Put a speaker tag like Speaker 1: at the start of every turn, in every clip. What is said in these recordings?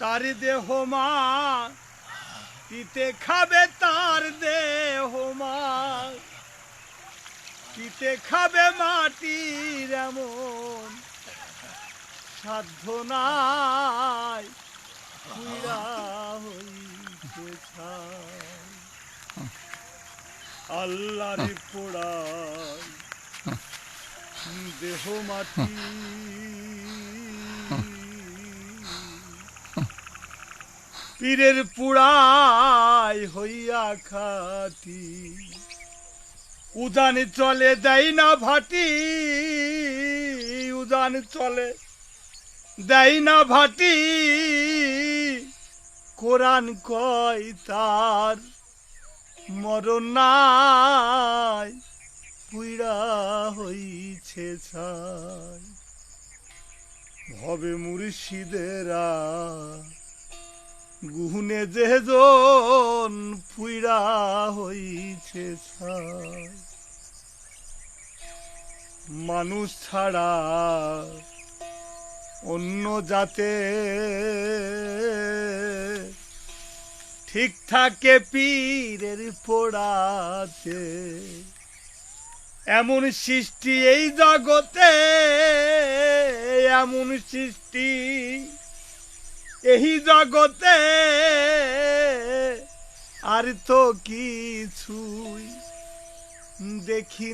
Speaker 1: তার দেহ মা, তিতে খাবে তার দেহ মা তিতে খাবে মাটির এমন সাধ্য নাই। আল্লাহর পোড়ায় দেহ মাটি পীরের পুড়াই হইয়া খাটি। উদান চলে দেয় না ভাটি উদান চলে দেয় না ভাটি। কোরআন কয় তার মরণ নাই পুইরা হইছে ছাই। ভবে মুর্শিদেরা গুহনে যেজন পুইরা হইছে মানুষ ছাড়া অন্য জাতে ঠিক থাকে পীরের পোড়াতে এমন সৃষ্টি এই জগতে, এমন সৃষ্টি এই জগতে আর তো কিছুই দেখি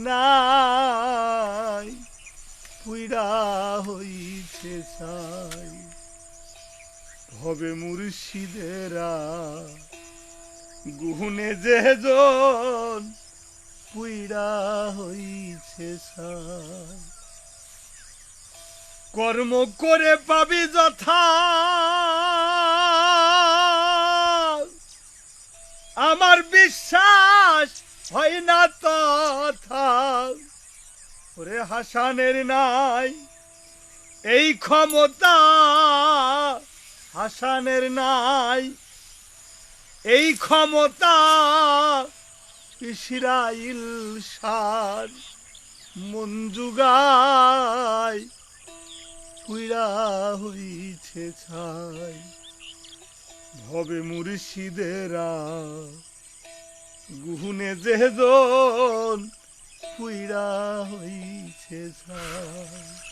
Speaker 1: পুইরা হইছে চাই হবে মুর্শিদেরা, গুহনে যেজন পুইরা হইছে ছাই। কর্ম করে পাবি যথা আমার বিশ্বাস হয় না তথা ওরে হাসানের নাই, এই ক্ষমতা হাসানের নাই, এই ক্ষমতা ইসরাইল সার মঞ্জুগায় কুইরা হইছে ছাই। ভবে মুর্শিদেরা। গুহনে যেজন পুইরা হইছে ছাই